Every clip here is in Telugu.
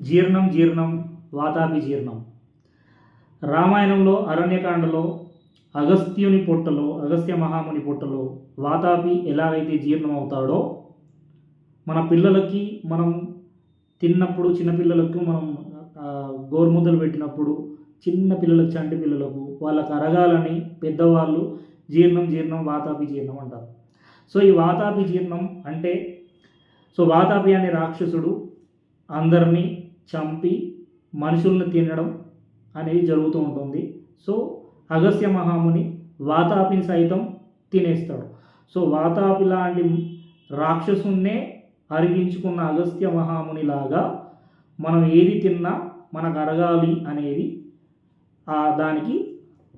జీర్ణం జీర్ణం వాతాపి జీర్ణం రామాయణంలో అరణ్యకాండలో అగస్త్యుని పొట్టలో అగస్త్య మహాముని పొట్టలో వాతాపి ఎలాగైతే జీర్ణం అవుతాడో మన పిల్లలకి మనం తిన్నప్పుడు చిన్నపిల్లలకు మనం గోరుముద్దలు పెట్టినప్పుడు చిన్న పిల్లలకు చంటి పిల్లలకు వాళ్ళకు అరగాలని పెద్దవాళ్ళు జీర్ణం జీర్ణం వాతాపి జీర్ణం అంటారు. సో ఈ వాతాపి జీర్ణం అంటే సో వాతాపి అనే రాక్షసుడు అందరినీ చంపి మనుషుల్ని తినడం అనేది జరుగుతూ ఉంటుంది. సో అగస్త్య మహాముని వాతాపిని సైతం తినేస్తాడు. సో వాతాపి లాంటి రాక్షసున్నే అరిగించుకున్న అగస్త్య మహామునిలాగా మనం ఏది తిన్నా మనకు అరగాలి అనేది ఆ దానికి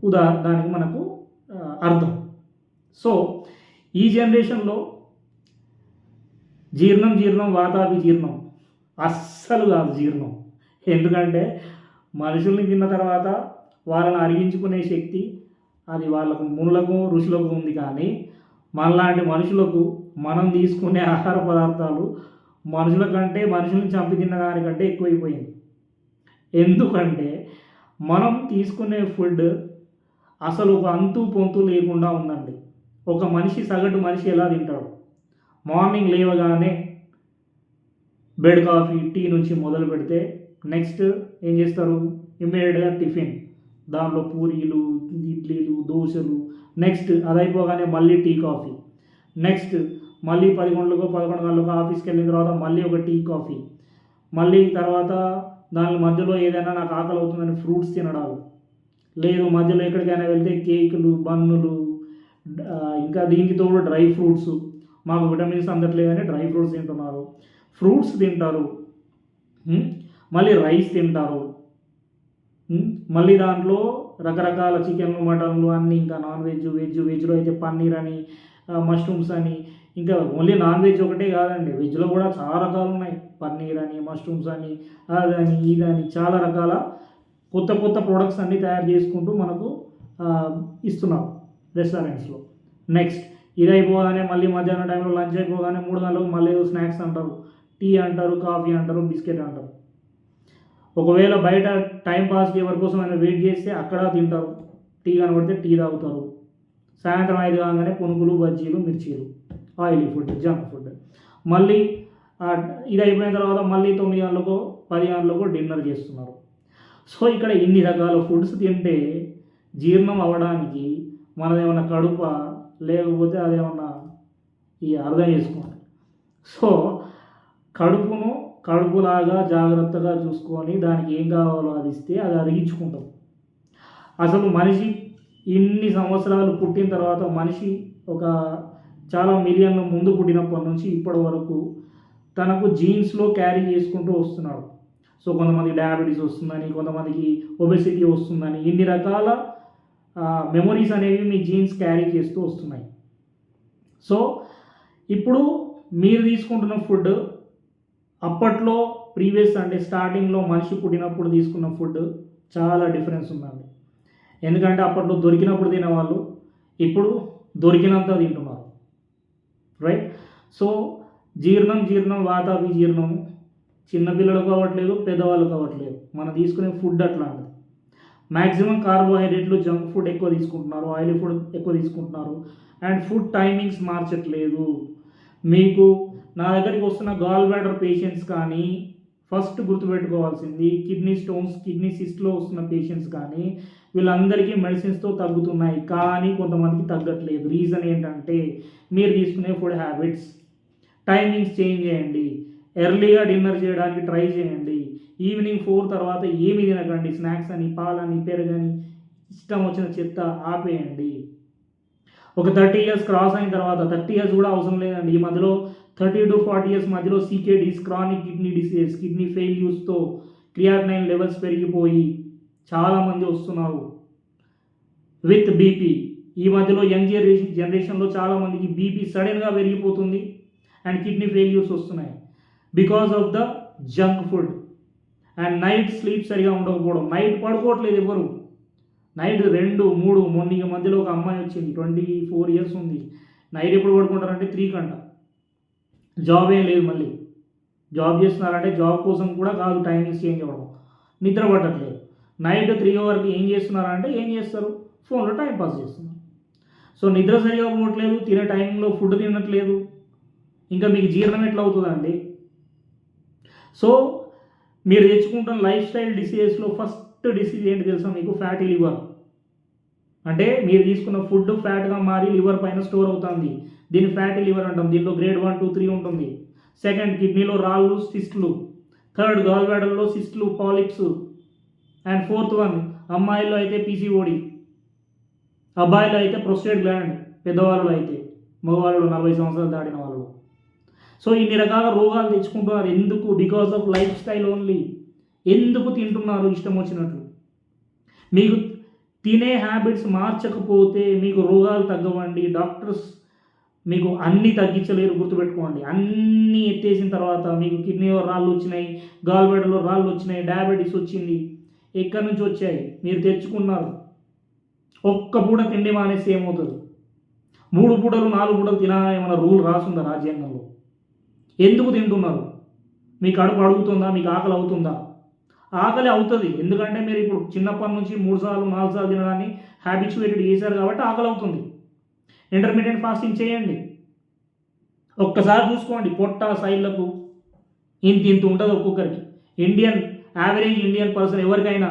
ఉదా దానికి మనకు అర్థం. సో ఈ జనరేషన్లో జీర్ణం జీర్ణం వాతాపి జీర్ణం అస్ అస్సలు కాదు జీర్ణం. ఎందుకంటే మనుషుల్ని తిన్న తర్వాత వాళ్ళని అరిగించుకునే శక్తి అది వాళ్ళకు మునులకు ఋషులకు ఉంది కానీ మనలాంటి మనుషులకు మనం తీసుకునే ఆహార పదార్థాలు మనుషుల కంటే మనుషుల్ని చంపి తిన్న దానికంటే ఎక్కువైపోయింది. ఎందుకంటే మనం తీసుకునే ఫుడ్ అసలు ఒక అంతు పొంతు లేకుండా ఉందండి. ఒక మనిషి సగటు మనిషి ఎలా తింటాడు? మార్నింగ్ లేవగానే బెడ్ కాఫీ టీ నుంచి మొదలు పెడితే నెక్స్ట్ ఏం చేస్తారు? ఇమ్మీడియట్గా టిఫిన్. దాంట్లో పూరీలు ఇడ్లీలు దోశలు. నెక్స్ట్ అది అయిపోగానే మళ్ళీ టీ కాఫీ. నెక్స్ట్ మళ్ళీ పది గంటలకు పదకొండు గంటలకు ఆఫీస్కి వెళ్ళిన తర్వాత మళ్ళీ ఒక టీ కాఫీ. మళ్ళీ తర్వాత దాని మధ్యలో ఏదైనా నాకు ఆకలి అవుతుందని ఫ్రూట్స్ తినడాలు. లేదు మధ్యలో ఎక్కడికైనా వెళ్తే కేకులు బన్నులు ఇంకా దీనికి తోడు డ్రై ఫ్రూట్స్. మాకు విటమిన్స్ అందట్లేదని డ్రై ఫ్రూట్స్ తింటున్నారు. ఫ్రూట్స్ తింటారు. మళ్ళీ రైస్ తింటారు. మళ్ళీ దాంట్లో రకరకాల చికెన్లు మటన్లు అన్నీ ఇంకా నాన్ వెజ్ వెజ్ వెజ్లో అయితే పన్నీర్ అని మష్రూమ్స్ అని. ఇంకా ఓన్లీ నాన్ వెజ్ ఒకటే కాదండి వెజ్లో కూడా చాలా రకాలు ఉన్నాయి. పన్నీర్ అని మష్రూమ్స్ అని అదని ఇదని చాలా రకాల కొత్త కొత్త ప్రొడక్ట్స్ అన్నీ తయారు చేసుకుంటూ మనకు ఇస్తున్నారు రెస్టారెంట్స్లో. నెక్స్ట్ ఇది అయిపోగానే మళ్ళీ మధ్యాహ్నం టైంలో లంచ్ అయిపోగానే మూడు గంటలకు మళ్ళీ స్నాక్స్ అంటారు. టీ అంటారు కాఫీ అంటారు బిస్కెట్ అంటారు. ఒకవేళ బయట టైం పాస్కి ఎవరి కోసం అయినా వెయిట్ చేస్తే అక్కడ తింటారు. టీ కనబడితే టీ తాగుతారు. సాయంత్రం ఐదు కాగానే పునుగులు బజ్జీలు మిర్చీలు ఆయిలీ ఫుడ్ జంక్ ఫుడ్. మళ్ళీ ఇది అయిపోయిన తర్వాత మళ్ళీ తొమ్మిది గంటలకు పది గంటలకు డిన్నర్ చేస్తున్నారు. సో ఇక్కడ ఇన్ని రకాల ఫుడ్స్ తింటే జీర్ణం అవ్వడానికి మనదేమన్నా కడుప లేకపోతే అదేమన్నా ఈ అర్థం చేసుకోండి. సో కడుపును కడుపులాగా జాగ్రత్తగా చూసుకొని దానికి ఏం కావాలో అది ఇస్తే అది అరిగించుకుంటాం. అసలు మనిషి ఇన్ని సంవత్సరాలు పుట్టిన తర్వాత మనిషి ఒక చాలా మిలియన్ల ముందు పుట్టినప్పటి నుంచి ఇప్పటి వరకు తనకు జీన్స్లో క్యారీ చేసుకుంటూ వస్తున్నాడు. సో కొంతమంది డయాబెటీస్ వస్తుందని కొంతమందికి ఒబెసిటీ వస్తుందని ఇన్ని రకాల మెమొరీస్ అనేవి మీ జీన్స్ క్యారీ చేస్తూ వస్తున్నాయి. సో ఇప్పుడు మీరు తీసుకుంటున్న ఫుడ్ అప్పట్లో ప్రీవియస్ అంటే స్టార్టింగ్లో మనిషి పుట్టినప్పుడు తీసుకున్న ఫుడ్ చాలా డిఫరెన్స్ ఉందండి. ఎందుకంటే అప్పట్లో దొరికినప్పుడు తినేవాళ్ళు ఇప్పుడు దొరికినంత తింటున్నారు. రైట్? సో జీర్ణం జీర్ణం వాతాపి జీర్ణం చిన్నపిల్లలకు అవ్వట్లేదు పెద్దవాళ్ళకు అవ్వట్లేదు. మనం తీసుకునే ఫుడ్ అట్లాంటిది. మ్యాక్సిమం కార్బోహైడ్రేట్లు జంక్ ఫుడ్ ఎక్కువ తీసుకుంటున్నారు ఆయిల్ ఫుడ్ ఎక్కువ తీసుకుంటున్నారు. అండ్ ఫుడ్ టైమింగ్స్ మార్చట్లేదు. మీకు నా దగ్గరికి వస్తున్న గాల్ బ్లాడర్ పేషెంట్స్ కానీ ఫస్ట్ గుర్తుపెట్టుకోవాల్సింది కిడ్నీ స్టోన్స్ కిడ్నీ సిస్ట్లో వస్తున్న పేషెంట్స్ కానీ వీళ్ళందరికీ మెడిసిన్స్తో తగ్గుతున్నాయి కానీ కొంతమందికి తగ్గట్లేదు. రీజన్ ఏంటంటే మీరు తీసుకునే ఫుడ్ హ్యాబిట్స్ టైమింగ్స్ చేంజ్ చేయండి. ఎర్లీగా డిన్నర్ చేయడానికి ట్రై చేయండి. ఈవినింగ్ ఫోర్ తర్వాత ఏమి తినకండి. స్నాక్స్ అని పాలని పెరుగని ఇష్టం వచ్చిన చెత్త ఆపేయండి. ఒక థర్టీ ఇయర్స్ క్రాస్ అయిన తర్వాత థర్టీ ఇయర్స్ కూడా అవసరం లేదండి. ఈ మధ్యలో థర్టీ టు ఫార్టీ ఇయర్స్ మధ్యలో CKDs chronic kidney disease kidney ఫెయిల్యూస్తో creatinine levels పెరిగిపోయి చాలామంది వస్తున్నారు. With BP. ఈ మధ్యలో యంగ్ జనరేషన్ జనరేషన్లో చాలామందికి బీపీ సడన్గా పెరిగిపోతుంది అండ్ కిడ్నీ ఫెయిల్యూర్స్ వస్తున్నాయి. Because of the junk food. And night sleep సరిగా ఉండకపోవడం. నైట్ పడుకోవట్లేదు ఎవరు నైట్ రెండు మూడు మొన్న మధ్యలో ఒక అమ్మాయి వచ్చింది ట్వంటీ ఫోర్ ఇయర్స్ ఉంది. నైట్ ఎప్పుడు పడుకుంటారంటే త్రీ గంట జాబ్ ఏం లేదు మళ్ళీ. జాబ్ చేస్తున్నారంటే జాబ్ కోసం కూడా కాదు టైమింగ్స్ చేంజ్ అవ్వడం. నిద్ర పట్టట్లేదు. నైట్ త్రీ వరకు ఏం చేస్తున్నారంటే ఏం చేస్తారు? ఫోన్లో టైం పాస్ చేస్తున్నారు. సో నిద్ర సరిగా పోవట్లేదు తినే టైంలో ఫుడ్ తినట్లేదు. ఇంకా మీకు జీర్ణం ఎట్లా అవుతుందండి సో మీరు తెచ్చుకుంటున్న లైఫ్ స్టైల్ డిసీజెస్లో ఫస్ట్ డిసీజ్ ఏంటి తెలుసా మీకు? Fatty liver. అంటే మీరు తీసుకున్న ఫుడ్ ఫ్యాట్గా మారి లివర్ పైన స్టోర్ అవుతుంది. దీన్ని ఫ్యాటీ లివర్ అంటాం దీనిలో గ్రేడ్ వన్ టూ త్రీ ఉంటుంది. సెకండ్ కిడ్నీలో రాళ్ళు సిస్ట్లు. థర్డ్ గాల్బ్యాడర్లో సిస్టులు పాలిప్స్. అండ్ ఫోర్త్ వన్ అమ్మాయిల్లో అయితే పీసీఓడి. అబ్బాయిలో అయితే ప్రొస్టేట్ గ్లాండ్ పెద్దవాళ్ళు అయితే. మగవాళ్ళు నలభై సంవత్సరాలు దాటిన వాళ్ళు. సో ఇన్ని రకాల రోగాలు తెచ్చుకుంటున్నారు. ఎందుకు? Because of life style only. ఎందుకు తింటున్నారు? ఇష్టం వచ్చినట్లు మీకు తినే హ్యాబిట్స్ మార్చకపోతే మీకు రోగాలు తగ్గవండి. డాక్టర్స్ మీకు అన్నీ తగ్గించలేరు గుర్తుపెట్టుకోండి. అన్నీ ఎత్తేసిన తర్వాత మీకు కిడ్నీలో రాళ్ళు వచ్చినాయి గాల్బెడలో రాళ్ళు వచ్చినాయి డయాబెటీస్ వచ్చింది. ఎక్కడి నుంచి వచ్చాయి? మీరు తెచ్చుకున్నారు. ఒక్క పూట తిండి మానేసి ఏమవుతుంది? మూడు పూటలు నాలుగు పూటలు తినాలని ఏమైనా రూల్ రాసుందా రాజ్యాంగంలో? ఎందుకు తింటున్నారు? మీ కడుపు అడుగుతుందా? మీకు ఆకలి అవుతుందా? ఆకలి అవుతుంది. ఎందుకంటే మీరు ఇప్పుడు చిన్నప్పటి నుంచి మూడు సార్లు నాలుగు సార్లు తినడాన్ని హ్యాబిచువేటెడ్ చేశారు కాబట్టి ఆకలి అవుతుంది. ఇంటర్మీడియట్ ఫాస్టింగ్ చేయండి. ఒక్కసారి చూసుకోండి పొట్ట సైడ్లకు ఇంత ఇంత ఉంటుంది ఒక్కొక్కరికి. ఇండియన్ యావరేజ్ ఇండియన్ పర్సన్ ఎవరికైనా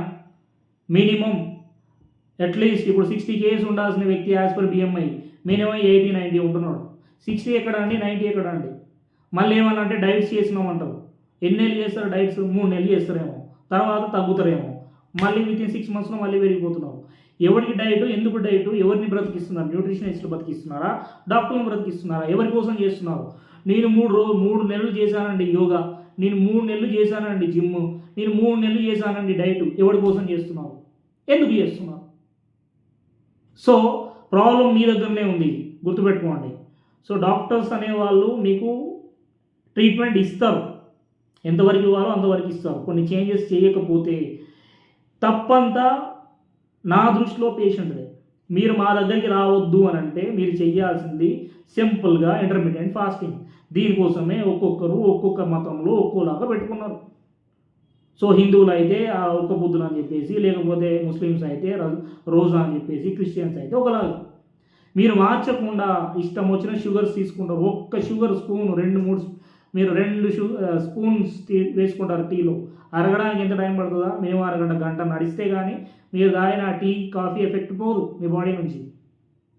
మినిమం అట్లీస్ట్ ఇప్పుడు సిక్స్టీ కేజీస్ ఉండాల్సిన వ్యక్తి as per BMI minimum eighty ninety ఉంటున్నాడు. సిక్స్టీ ఎక్కడ అండి నైంటీ ఎక్కడ అండి? మళ్ళీ ఏమన్నా అంటే డైట్స్ చేసినామంటారు ఎన్ని నెలలు చేస్తారు డైట్స్? మూడు నెలలు చేస్తారేమో. తర్వాత తగ్గుతారేమో. మళ్ళీ విత్ ఇన్ సిక్స్ మంత్స్లో మళ్ళీ పెరిగిపోతున్నావు. ఎవరికి డైట్ ఎందుకు డైట్ ఎవరిని బ్రతికిస్తున్నారు న్యూట్రిషనిస్ట్లు బతికిస్తున్నారా డాక్టర్లు బ్రతికిస్తున్నారా ఎవరి కోసం చేస్తున్నారు? నేను మూడు రోజు మూడు నెలలు చేశానండి యోగా నేను మూడు నెలలు చేశానండి జిమ్ నేను మూడు నెలలు చేశానండి డైట్ ఎవరి కోసం చేస్తున్నావు ఎందుకు చేస్తున్నావు సో ప్రాబ్లం మీ దగ్గరనే ఉంది గుర్తుపెట్టుకోండి. సో డాక్టర్స్ అనేవాళ్ళు మీకు ట్రీట్మెంట్ ఇస్తారు. ఎంతవరకు ఇవ్వాలో అంతవరకు ఇస్తారు. కొన్ని చేంజెస్ చేయకపోతే తప్పంతా నా దృష్టిలో పేషెంట్దే మీరు మా దగ్గరికి రావద్దు అని అంటే మీరు చేయాల్సింది సింపుల్గా ఇంటర్మీడియట్ ఫాస్టింగ్ దీనికోసమే ఒక్కొక్కరు ఒక్కొక్క మతంలో ఒక్కోలాగా పెట్టుకున్నారు. సో హిందువులు అయితే ఆ ఒక్క బుద్ధులు అని చెప్పేసి లేకపోతే ముస్లిమ్స్ అయితే రోజా అని చెప్పేసి క్రిస్టియన్స్ అయితే ఒకలాగా. మీరు మార్చకుండా ఇష్టం వచ్చిన షుగర్స్ తీసుకుంటారు. ఒక్క షుగర్ స్పూన్ రెండు మూడు మీరు రెండు షూ స్పూన్స్ టీ వేసుకుంటారు టీలో. అరగడానికి ఎంత టైం పడుతుందా? మేము అరగంట గంట నడిస్తే కానీ మీరు తాగిన టీ కాఫీ ఎఫెక్ట్ పోదు మీ బాడీ నుంచి.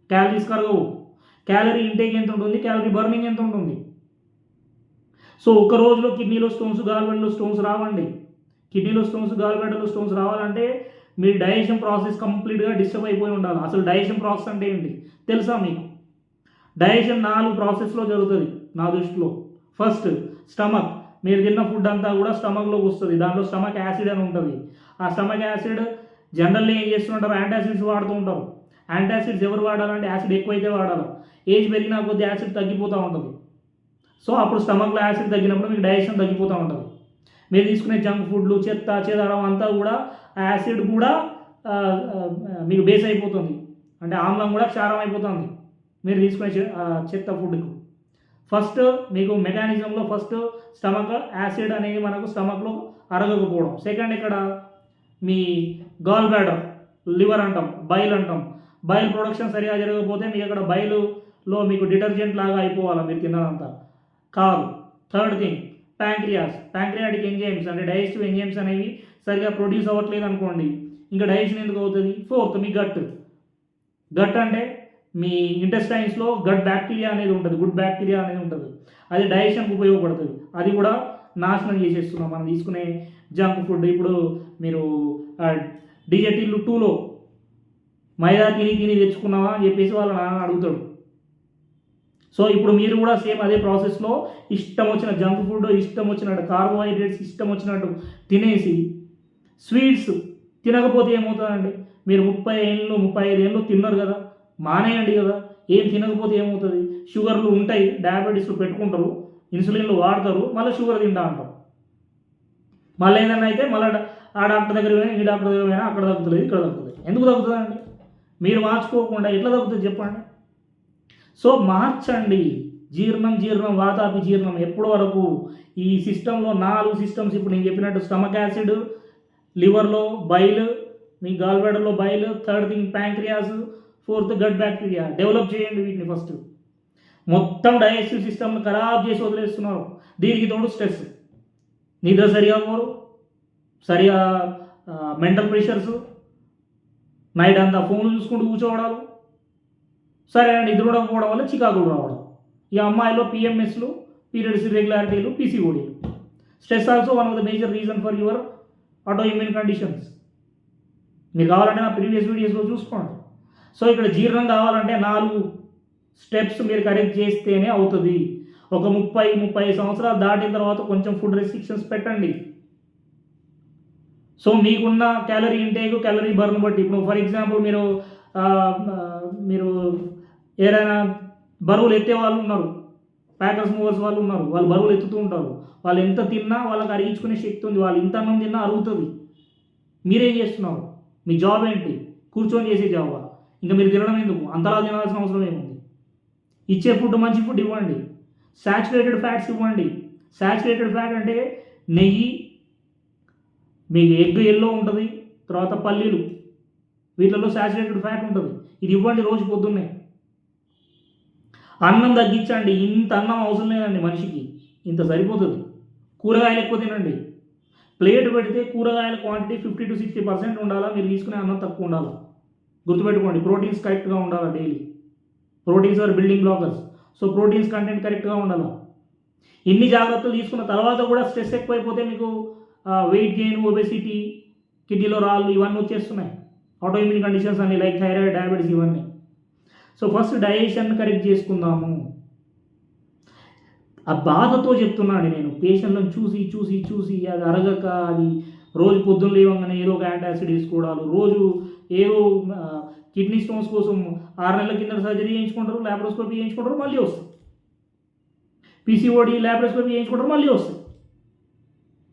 క్యాలరీస్ కరగవు. క్యాలరీ ఇంటేక్ ఎంత ఉంటుంది? క్యాలరీ బర్నింగ్ ఎంత ఉంటుంది? సో ఒక రోజులో కిడ్నీలో స్టోన్స్ గాల్బెడ్లో స్టోన్స్ రావండి. కిడ్నీలో స్టోన్స్ గాల్బెడ్లో స్టోన్స్ రావాలంటే మీ డైజెషన్ ప్రాసెస్ కంప్లీట్గా డిస్టర్బ్ అయిపోయి ఉండాలి. అసలు డైజెషన్ ప్రాసెస్ అంటే ఏంటి? తెలుసా మీకు? డైజెషన్ నాలుగు ప్రాసెస్లో జరుగుతుంది నా దృష్టిలో. First stomach. మీరు తిన్న ఫుడ్ అంతా కూడా స్టమక్లోకి వస్తుంది. దాంట్లో స్టమక్ యాసిడ్ అని ఉంటుంది. ఆ స్టమక్ యాసిడ్ జనరల్లీ ఏం చేస్తుంటారు? యాంటాసిడ్స్ వాడుతూ ఉంటారు. యాంటాసిడ్స్ ఎవరు వాడాలంటే యాసిడ్ ఎక్కువైతే వాడాలి. ఏజ్ పెరిగినా కొద్ది యాసిడ్ తగ్గిపోతూ ఉంటుంది. సో అప్పుడు స్టమక్లో యాసిడ్ తగ్గినప్పుడు మీకు డైజెషన్ తగ్గిపోతూ ఉంటుంది. మీరు తీసుకునే జంక్ ఫుడ్లు చెత్త చెదారం అంతా కూడా ఆ యాసిడ్ కూడా మీకు బేస్ అయిపోతుంది. అంటే ఆమ్లం కూడా క్షారం అయిపోతుంది. మీరు తీసుకునే చెత్త ఫుడ్కు. ఫస్ట్ మీకు మెకానిజంలో ఫస్ట్ స్టమక్ యాసిడ్ అనేది మనకు స్టమక్లో అరగకపోవడం. సెకండ్ ఇక్కడ మీ గాల్ బ్లాడర్ లివర్ అంటాం బైల్ అంటాం. బైల్ ప్రొడక్షన్ సరిగా జరగకపోతే మీకు అక్కడ బైలులో మీకు డిటర్జెంట్ లాగా అయిపోవాలి మీరు తిన్నదంతా. కాదు. Third thing pancreas. Pancreatic enzymes అంటే డైజెస్టివ్ ఎంజైమ్స్ అనేవి సరిగా ప్రొడ్యూస్ అవ్వట్లేదు అనుకోండి. ఇంకా డైజెషన్ ఎందుకు అవుతుంది? ఫోర్త్ మీ గట్. గట్ అంటే మీ ఇంటెస్టైన్స్లో గట్ బ్యాక్టీరియా అనేది ఉంటుంది గుడ్ బ్యాక్టీరియా అనేది ఉంటుంది. అది డైజెషన్కి ఉపయోగపడుతుంది. అది కూడా నాశనం చేసేస్తున్నాం మనం తీసుకునే జంక్ ఫుడ్ ఇప్పుడు మీరు డిజెటిల్లు టూలో మైదా తిని తిని తెచ్చుకున్నావా అని చెప్పేసి వాళ్ళ నాన్న అడుగుతాడు. సో ఇప్పుడు మీరు కూడా సేమ్ అదే ప్రాసెస్లో ఇష్టం వచ్చిన జంక్ ఫుడ్ ఇష్టం వచ్చినట్టు కార్బోహైడ్రేట్స్ ఇష్టం వచ్చినట్టు తినేసి స్వీట్స్ తినకపోతే ఏమవుతుందండి? మీరు ముప్పై ఏళ్ళు ముప్పై ఐదు ఏళ్ళు తిన్నారు కదా. మానేయండి కదా. ఏం తినకపోతే ఏమవుతుంది? షుగర్లు ఉంటాయి డయాబెటీస్లు పెట్టుకుంటారు ఇన్సులిన్లు వాడతారు మళ్ళీ షుగర్ తింటా అంటారు మళ్ళీ ఏదైనా అయితే మళ్ళీ ఆ డాక్టర్ దగ్గర పోయినా ఈ డాక్టర్ దగ్గర పోయినా అక్కడ తగ్గుతుంది ఇక్కడ తగ్గుతుంది. ఎందుకు తగ్గుతుందండి? మీరు మార్చుకోకుండా ఎట్లా తగ్గుతుంది చెప్పండి? సో మార్చండి. జీర్ణం జీర్ణం వాతాపి జీర్ణం ఎప్పటి వరకు? ఈ సిస్టంలో నాలుగు సిస్టమ్స్ ఇప్పుడు నేను చెప్పినట్టు స్టమక్ యాసిడ్ లివర్లో బైల్ మీ గాల్బెడర్లో bile third thing pancreas fourth gut bacteria. Develop చేయండి వీటిని ఫస్ట్. మొత్తం డైజెస్టివ్ సిస్టమ్ని ఖరాబ్ చేసి వదిలేస్తున్నారు. దీనికి తోడు స్ట్రెస్. నిద్ర సరిగా పోరు. సరిగా మెంటల్ ప్రెషర్స్. నైట్ అంతా ఫోన్ చూసుకుంటూ కూర్చోవడాలు. సరే నిద్ర ఉండకపోవడం వల్ల చికాకులు రావడం. ఈ అమ్మాయిలో పిఎంఎస్లు పీరియడ్స్ ఇర్రెగ్యులారిటీలు పీసీఓడీలు. Stress also one of the major reason for your auto immune conditions. మీరు కావాలంటే నా ప్రీవియస్ వీడియోస్లో చూసుకోండి. సో ఇక్కడ జీర్ణం కావాలంటే నాలుగు స్టెప్స్ మీరు కరెక్ట్ చేస్తేనే అవుతుంది. ఒక ముప్పై ముప్పై సంవత్సరాలు దాటిన తర్వాత కొంచెం ఫుడ్ రెస్ట్రిక్షన్స్ పెట్టండి. సో మీకున్న క్యాలరీ ఇంటేక్ క్యాలరీ బర్న్ బట్టి ఇప్పుడు ఫర్ ఎగ్జాంపుల్ మీరు మీరు ఏదైనా బరువులు ఎత్తే వాళ్ళు ఉన్నారు. ప్యాకర్స్ మూవర్స్ వాళ్ళు ఉన్నారు. వాళ్ళు బరువులు ఎత్తుతూ ఉంటారు. వాళ్ళు ఎంత తిన్నా వాళ్ళకి అరిగించుకునే శక్తి ఉంది. వాళ్ళు ఇంత అన్నం తిన్నా అరుగుతుంది. మీరేం చేస్తున్నారు? మీ జాబ్ ఏంటి? కూర్చొని చేసే జాబా ఇంకా మీరు తినడం ఎందుకు? అంతలా తినాల్సిన అవసరం ఏముంది? ఇచ్చే ఫుడ్ మంచి ఫుడ్ ఇవ్వండి. సాచురేటెడ్ ఫ్యాట్స్ ఇవ్వండి. సాచురేటెడ్ ఫ్యాట్ అంటే నెయ్యి మీకు ఎగ్ ఎల్లో ఉంటుంది తర్వాత పల్లీలు. వీటిలలో సాచురేటెడ్ ఫ్యాట్ ఉంటుంది. ఇది ఇవ్వండి రోజు పొద్దున్నే. అన్నం తగ్గించండి. ఇంత అన్నం అవసరం లేదండి మనిషికి. ఇంత సరిపోతుంది. కూరగాయలు ఎక్కువ తినండి. ప్లేట్ పెడితే కూరగాయల quantity fifty to sixty percent ఉండాలా? మీరు తీసుకునే అన్నం తక్కువ ఉండాలా? గుర్తుపెట్టుకోండి ప్రోటీన్స్ కరెక్ట్గా ఉండాలి daily proteins are building blockers so proteins content కరెక్ట్గా ఉండాలి? ఇన్ని జాగ్రత్తలు తీసుకున్న తర్వాత కూడా స్ట్రెస్ ఎక్కువైపోతే మీకు వెయిట్ గెయిన్ ఒబెసిటీ కిడ్నీలో రాళ్ళు ఇవన్నీ వచ్చేస్తున్నాయి. ఆటోఇమ్యూన్ కండిషన్స్ అన్ని లైక్ థైరాయిడ్ డయాబెటీస్ ఇవన్నీ. సో ఫస్ట్ డైజెషన్ కరెక్ట్ చేసుకుందాము. ఆ బాధతో చెప్తున్నాను నేను. పేషెంట్లను చూసి చూసి చూసి అది అరగక అది రోజు పొద్దున్న లేవంగానే ఏదో ఒక యాంటాసిడ్ వేసుకోవడాలు రోజు ఏవో కిడ్నీ స్టోన్స్ కోసం ఆరు నెలల కింద సర్జరీ చేయించుకుంటారు ల్యాప్రోస్కోపీ చేయించుకుంటారు మళ్ళీ వస్తుంది పీసీఓడి ల్యాప్రోస్కోపీ చేయించుకుంటారు మళ్ళీ వస్తుంది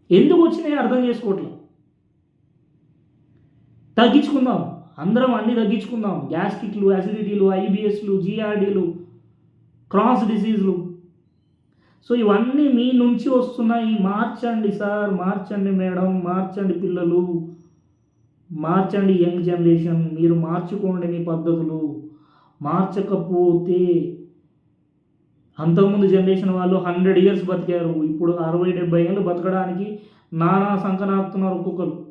ఎందుకు వచ్చినాయి అర్థం చేసుకోవట్లేదు. తగ్గించుకుందాం. అందరం అన్నీ తగ్గించుకుందాం. గ్యాస్ట్రిక్లు అసిడిటీలు ఐబిఎస్లు జిఆర్డీలు క్రాస్ డిసీజ్లు. సో ఇవన్నీ మీ నుంచి వస్తున్నాయి. మార్చండి సార్ మార్చండి మేడం మార్చండి పిల్లలు. మార్చండి యంగ్ జనరేషన్ మీరు మార్చుకోండి మీ పద్ధతులు. మార్చకపోతే అంతకుముందు జనరేషన్ వాళ్ళు హండ్రెడ్ ఇయర్స్ బతికారు. ఇప్పుడు అరవై డెబ్బై ఏళ్ళు బతకడానికి నానా సంకనాపుతున్నారు ఒక్కొక్కరు.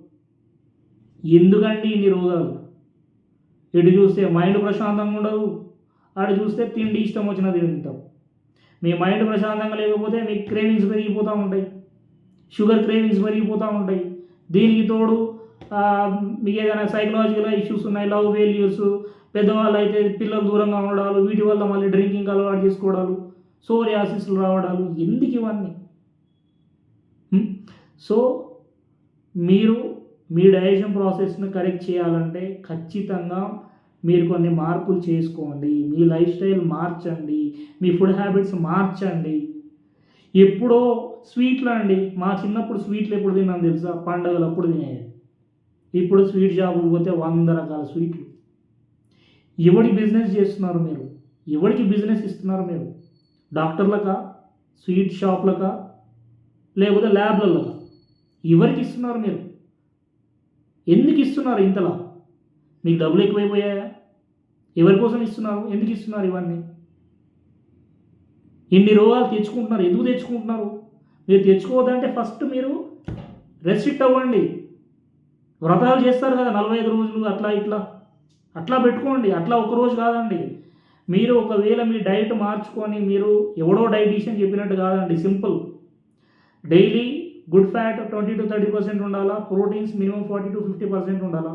ఎందుకండి ఇన్ని రోగాలు ఇటు చూస్తే మైండ్ ప్రశాంతంగా ఉండదు అటు చూస్తే తిండి ఇష్టం వచ్చిన తింటాం మీ మైండ్ ప్రశాంతంగా లేకపోతే మీ క్రేవింగ్స్ పెరిగిపోతూ ఉంటాయి. షుగర్ క్రేవింగ్స్ పెరిగిపోతూ ఉంటాయి. దీనికి తోడు మీకు ఏదైనా సైకలాజికల్ ఇష్యూస్ ఉన్నాయి లవ్ ఫెయిల్యూర్స్ పెద్దవాళ్ళు అయితే పిల్లలు దూరంగా ఉండడాలు వీటి వల్ల మళ్ళీ డ్రింకింగ్ అలవాటు చేసుకోవడాలు సోరియాసిస్లు రావడాలు ఎందుకు ఇవన్నీ? సో మీరు మీ డైజెషన్ ప్రాసెస్ని కరెక్ట్ చేయాలంటే ఖచ్చితంగా మీరు కొన్ని మార్పులు చేసుకోండి మీ లైఫ్ స్టైల్ మార్చండి మీ ఫుడ్ హ్యాబిట్స్ మార్చండి. ఎప్పుడో స్వీట్లు అండి మా చిన్నప్పుడు స్వీట్లు ఎప్పుడు తిన్నాను తెలుసా? పండగలు అప్పుడు తినేది. ఇప్పుడు స్వీట్ షాపులు పోతే వంద రకాల స్వీట్లు. ఎవడి బిజినెస్ చేస్తున్నారు మీరు? ఎవరికి బిజినెస్ ఇస్తున్నారు మీరు? డాక్టర్లకా? స్వీట్ షాప్లకా? లేకపోతే ల్యాబ్లలోకా ఎవరికి ఇస్తున్నారు మీరు? ఎందుకు ఇస్తున్నారు ఇంతలా? మీకు డబ్బులు ఎక్కువైపోయాయా? ఎవరి కోసం ఇస్తున్నారు? ఎందుకు ఇస్తున్నారు ఇవన్నీ? ఇన్ని రోగాలు తెచ్చుకుంటున్నారు ఎందుకు తెచ్చుకుంటున్నారు? మీరు తెచ్చుకోవద్దంటే ఫస్ట్ మీరు రెస్ట్రిక్ట్ అవ్వండి. వ్రతాలు చేస్తారు కదా నలభై ఐదు రోజులు అట్లా ఇట్లా. అట్లా పెట్టుకోండి అట్లా ఒక రోజు కాదండి. మీరు ఒకవేళ మీ డైట్ మార్చుకొని మీరు ఎవడో డైటీషియన్ చెప్పినట్టు కాదండి simple. Daily good fat twenty to thirty percent ఉండాలా proteins minimum forty to fifty percent ఉండాలా?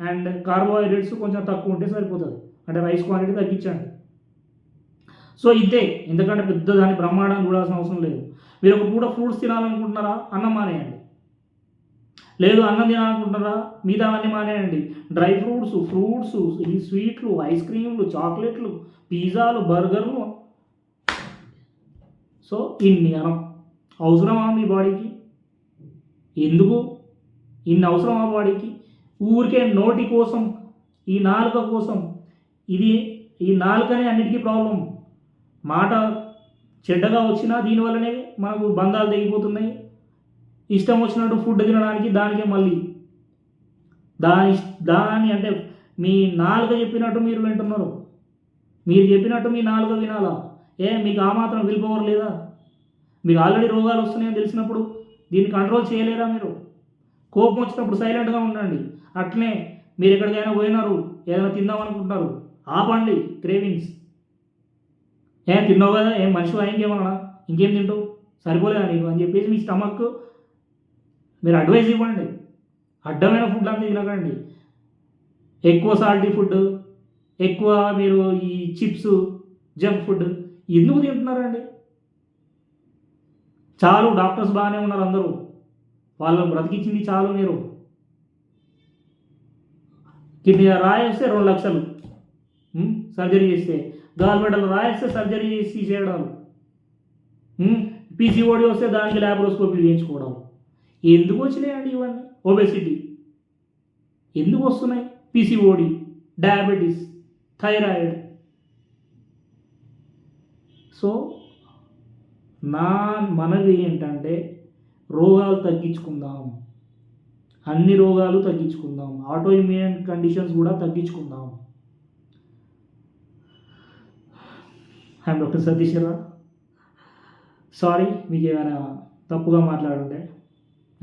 అండ్ కార్బోహైడ్రేట్స్ కొంచెం తక్కువ ఉంటే సరిపోతుంది. అంటే రైస్ క్వాంటిటీ తగ్గించండి. సో ఇదే ఎందుకంటే పెద్ద దాన్ని బ్రహ్మాండం చూడాల్సిన అవసరం లేదు. మీరు ఒక పూట ఫ్రూట్స్ తినాలనుకుంటున్నారా? అన్నం మానేయండి. లేదు అన్నం తినాలనుకుంటున్నారా? మిగతా అన్నీ మానేయండి. డ్రై ఫ్రూట్స్ ఫ్రూట్స్ ఈ స్వీట్లు ఐస్ క్రీమ్లు చాక్లెట్లు పిజ్జాలు బర్గర్లు. సో ఇన్ని అనం అవసరమా మీ బాడీకి? ఎందుకు? ఇన్ని అవసరమా బాడీకి? ఊరికే నోటి కోసం ఈ నాలుక కోసం. ఇది ఈ నాలుకనే అన్నిటికీ ప్రాబ్లం. మాట చెడ్డగా వచ్చినా దీనివల్లనే మనకు బంధాలు తెగిపోతున్నాయి. ఇష్టం వచ్చినట్టు ఫుడ్ తినడానికి దానికే మళ్ళీ. దాని దాని అంటే మీ నాలుక చెప్పినట్టు మీరు వింటున్నారు. మీరు చెప్పినట్టు మీ నాలుక వినాలా? ఏ మీకు ఆ మాత్రం విల్పవర్ లేదా? మీకు ఆల్రెడీ రోగాలు వస్తున్నాయని తెలిసినప్పుడు దీన్ని కంట్రోల్ చేయలేరా మీరు? కోపం వచ్చినప్పుడు సైలెంట్గా ఉండండి. అట్లనే మీరు ఎక్కడికైనా పోయినారు ఏదైనా తిందాం అనుకుంటున్నారు ఆపండి క్రేవింగ్స్ ఏం తిన్నావు కదా? ఏం మనిషి ఇంకేమన్నా ఇంకేం తింటావు? సరిపోలేదా నీకు? అని చెప్పేసి మీ స్టమక్ మీరు అడ్వైజ్ ఇవ్వండి. అడ్డమైన ఫుడ్ అంతా తినకండి. ఎక్కువ సాల్టీ ఫుడ్ ఎక్కువ మీరు ఈ చిప్స్ జంక్ ఫుడ్ ఎందుకు తింటున్నారండి? చాలు డాక్టర్స్ బాగానే ఉన్నారు అందరూ. వాళ్ళని బ్రతికించింది చాలు మీరు. కిడ్నీ రాయేస్తే రెండు లక్షలు. సర్జరీ చేస్తే. గాల్బెడలు రాయేస్తే సర్జరీ చేసి చేయడాలు పీసీఓడి వస్తే దానికి ల్యాబ్రోస్కోపీ చేయించుకోవడం. ఎందుకు వచ్చినాయండి ఇవన్నీ? ఒబెసిటీ ఎందుకు వస్తున్నాయి? పీసీఓడి డయాబెటీస్ థైరాయిడ్ సో నా మనవి ఏంటంటే రోగాలు తగ్గించుకుందాం. అన్ని రోగాలు తగ్గించుకుందాం. ఆటో ఇమ్యూన్ కండిషన్స్ కూడా తగ్గించుకుందాం. ఐఎమ్ డాక్టర్ సతీష్ సారీ మీకు ఏమైనా తప్పుగా మాట్లాడుంటే.